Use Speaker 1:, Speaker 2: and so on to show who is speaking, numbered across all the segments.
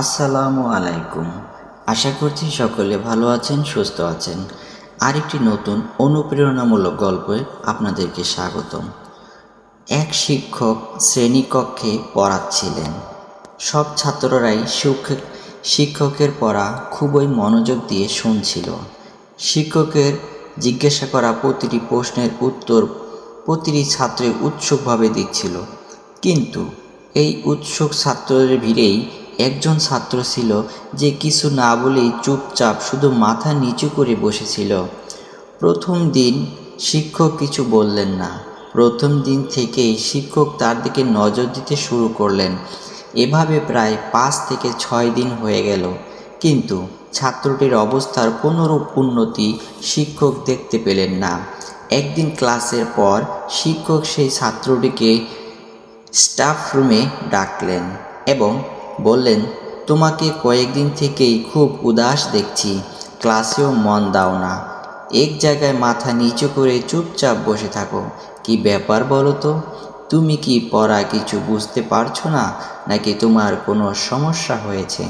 Speaker 1: আসসালামু আলাইকুম। আশা করছি সকলে ভালো আছেন, সুস্থ আছেন। আরেকটি নতুন অনুপ্রেরণামূলক গল্পে আপনাদেরকে স্বাগতম। এক শিক্ষক শ্রেণীকক্ষে পড়াচ্ছিলেন। সব ছাত্ররাই শিক্ষক শিক্ষকের পড়া খুবই মনোযোগ দিয়ে শুনছিল। শিক্ষকের জিজ্ঞাসা করা প্রতিটি প্রশ্নের উত্তর প্রতিটি ছাত্রী উৎসুকভাবে দিচ্ছিল। কিন্তু এই উৎসুক ছাত্রদের ভিড়েই একজন ছাত্র ছিল যে কিছু না বলেই চুপচাপ শুধু মাথা নিচু করে বসেছিল। প্রথম দিন শিক্ষক কিছু বললেন না। প্রথম দিন থেকেই শিক্ষক তার দিকে নজর দিতে শুরু করলেন। এভাবে প্রায় পাঁচ থেকে ছয় দিন হয়ে গেল। কিন্তু ছাত্রটির অবস্থার কোনোরূপ উন্নতি শিক্ষক দেখতে পেলেন না। একদিন ক্লাসের পর শিক্ষক সেই ছাত্রটিকে স্টাফ রুমে ডাকলেন এবং বললেন, তোমাকে কয়েকদিন থেকেই খুব উদাস দেখছি, ক্লাসেও মন দাও না। এক জায়গায় মাথা নিচু করে চুপচাপ বসে থাকো। কি ব্যাপার বলো তো? তুমি কি পড়া কিছু বুঝতে পারছ না, নাকি তোমার কোনো সমস্যা হয়েছে?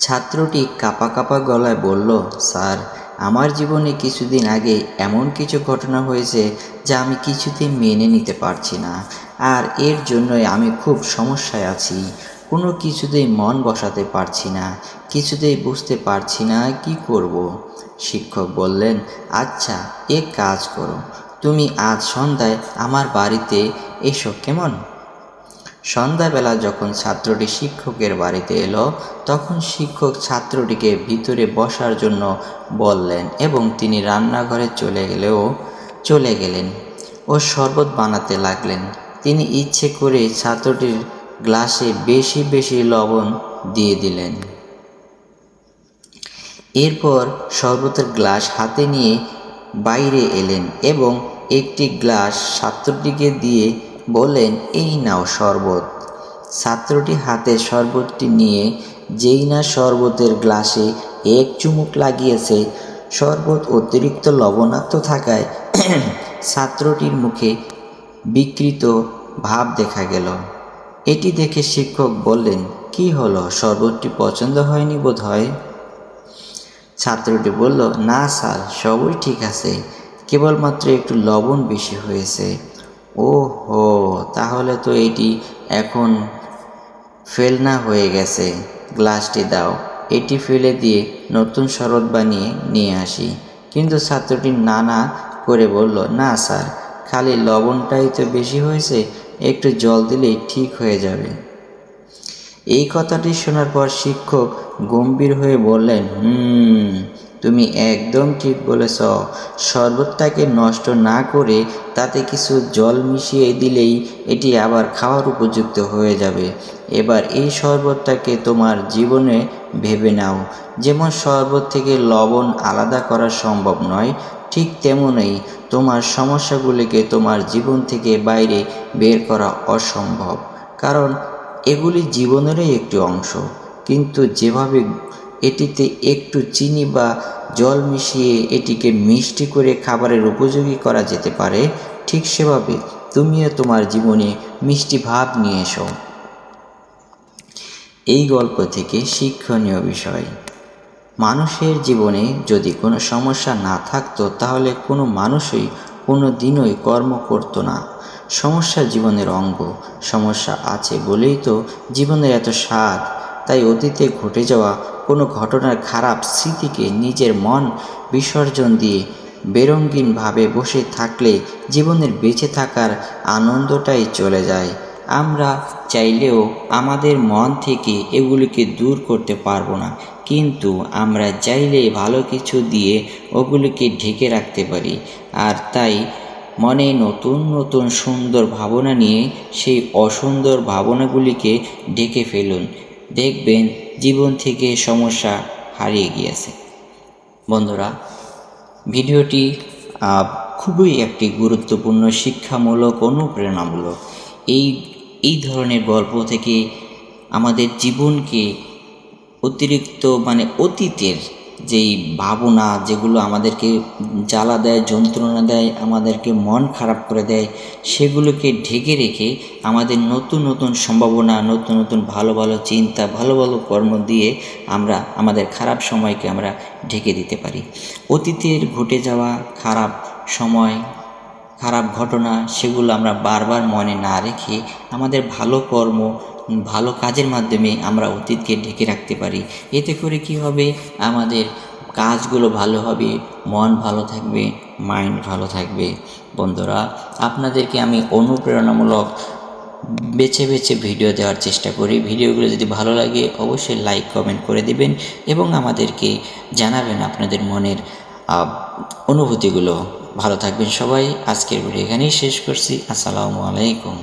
Speaker 1: ছাত্রটি কাপা কাপা গলায় বলল, স্যার, আমার জীবনে কিছুদিন আগে এমন কিছু ঘটনা হয়েছে যা আমি কিছুতেই মেনে নিতে পারছি না। আর এর জন্যই আমি খুব সমস্যায় আছি। কোনো কিছুতেই মন বসাতে পারছি না, কিছুতেই বুঝতে পারছি না কি করব। শিক্ষক বললেন আচ্ছা এক কাজ করো। তুমি আজ সন্ধ্যায় আমার বাড়িতে এসো কেমন? সন্ধ্যাবেলা যখন ছাত্রটি শিক্ষকের বাড়িতে এলো, তখন শিক্ষক ছাত্রটিকে ভিতরে বসার জন্য বললেন এবং তিনি রান্নাঘরে চলে গেলেও চলে গেলেন ও শরবত বানাতে লাগলেন। তিনি ইচ্ছে করে ছাত্রটির গ্লাসে বেশি বেশি লবণ দিয়ে দিলেন। এরপর শরবতের গ্লাস হাতে নিয়ে বাইরে এলেন এবং একটি গ্লাস ছাত্রটিকে দিয়ে বললেন, এই নাও শরবত। ছাত্রটি হাতে শরবতটি নিয়ে যেই না শরবতের গ্লাসে এক চুমুক লাগিয়েছে, শরবত অতিরিক্ত লবণাক্ত থাকায় ছাত্রটির মুখে বিকৃত ভাব দেখা গেল। এটি দেখে শিক্ষক বললেন, কি হলো? শরবতটি পছন্দ হয়নি বোধ হয় ছাত্রটি বলল, না স্যার, সবই ঠিক আছে। কেবলমাত্র একটু লবণ বেশি হয়েছে। ও হো তাহলে তো এটি এখন ফেলনা হয়ে গেছে। গ্লাসটি দাও। এটি ফেলে দিয়ে নতুন শরৎ বানিয়ে নিয়ে আসি। কিন্তু ছাত্রটি না না করে বলল, না স্যার খালি লবণটাই তো বেশি হয়েছে, একটু জল দিলেই ঠিক হয়ে যাবে। এই কথাটি শোনার পর শিক্ষক গম্ভীর হয়ে বললেন, হুম, তুমি একদম ঠিক বলেছ। শরবতটাকে নষ্ট না করে তাতে কিছু জল মিশিয়ে দিলেই এটি আবার খাওয়ার উপযুক্ত হয়ে যাবে। এবার এই শরবতটাকে তোমার জীবনে ভেবে নাও। যেমন শরবত থেকে লবণ আলাদা করা সম্ভব নয় ঠিক তেমনই তোমার সমস্যাগুলিকে তোমার জীবন থেকে বাইরে বের করা অসম্ভব। কারণ এগুলি জীবনেরই একটি অংশ। কিন্তু যেভাবে এটিতে একটু চিনি বা জল মিশিয়ে এটিকে মিষ্টি করে খাবারের উপযোগী করা যেতে পারে, ঠিক সেভাবে তুমিও তোমার জীবনে মিষ্টি ভাব নিয়ে এসো। এই গল্প থেকে শিক্ষণীয় বিষয়। মানুষের জীবনে যদি কোনো সমস্যা না থাকতো, তাহলে কোনো মানুষই কোনো দিনই কর্ম করতো না। সমস্যা জীবনের অঙ্গ। সমস্যা আছে বলেই তো জীবনের এত স্বাদ। তাই অতীতে ঘটে যাওয়া কোনো ঘটনার খারাপ স্মৃতিকে নিজের মন বিসর্জন দিয়ে বেরঙ্গিনভাবে বসে থাকলে জীবনের বেঁচে থাকার আনন্দটাই চলে যায়। আমরা চাইলেও আমাদের মন থেকে এগুলিকে দূর করতে পারব না। কিন্তু আমরা চাইলে ভালো কিছু দিয়ে ওগুলিকে ঢেকে রাখতে পারি। আর তাই মনে নতুন নতুন সুন্দর ভাবনা নিয়ে সেই অসুন্দর ভাবনাগুলিকে ঢেকে ফেলুন। দেখবেন জীবন থেকে সমস্যা হারিয়ে গিয়েছে। বন্ধুরা, ভিডিওটি খুবই একটি গুরুত্বপূর্ণ, শিক্ষামূলক, অনুপ্রেরণামূলক। এই এই ধরনের গল্প থেকে আমাদের জীবনকে অতিরিক্ত মানে অতীতের যেই ভাবনা যেগুলো আমাদেরকে জ্বালা দেয়, যন্ত্রণা দেয়, আমাদেরকে মন খারাপ করে দেয়, সেগুলোকে ঢেকে রেখে আমাদের নতুন নতুন সম্ভাবনা, নতুন নতুন ভালো ভালো চিন্তা, ভালো ভালো কর্ম দিয়ে আমরা আমাদের খারাপ সময়কে আমরা ঢেকে দিতে পারি। অতীতের ঘটে যাওয়া খারাপ সময় খারাপ ঘটনা সেগুলো আমরা বারবার মনে না রেখে আমাদের ভালো কর্ম, ভালো কাজের মাধ্যমে আমরা অতীতকে ঢেকে রাখতে পারি। এতে করে কি হবে? আমাদের কাজগুলো ভালো হবে, মন ভালো থাকবে মাইন্ড ভালো থাকবে। বন্ধুরা, আপনাদেরকে আমি অনুপ্রেরণামূলক বেছে বেছে ভিডিও দেওয়ার চেষ্টা করি। ভিডিওগুলো যদি ভালো লাগে, অবশ্যই লাইক কমেন্ট করে দিবেন এবং আমাদেরকে জানাবেন আপনাদের মনের অনুভূতিগুলো ভালো থাকবেন সবাই। আজকের ভিডিও এখানেই শেষ করছি। আসসালামু আলাইকুম।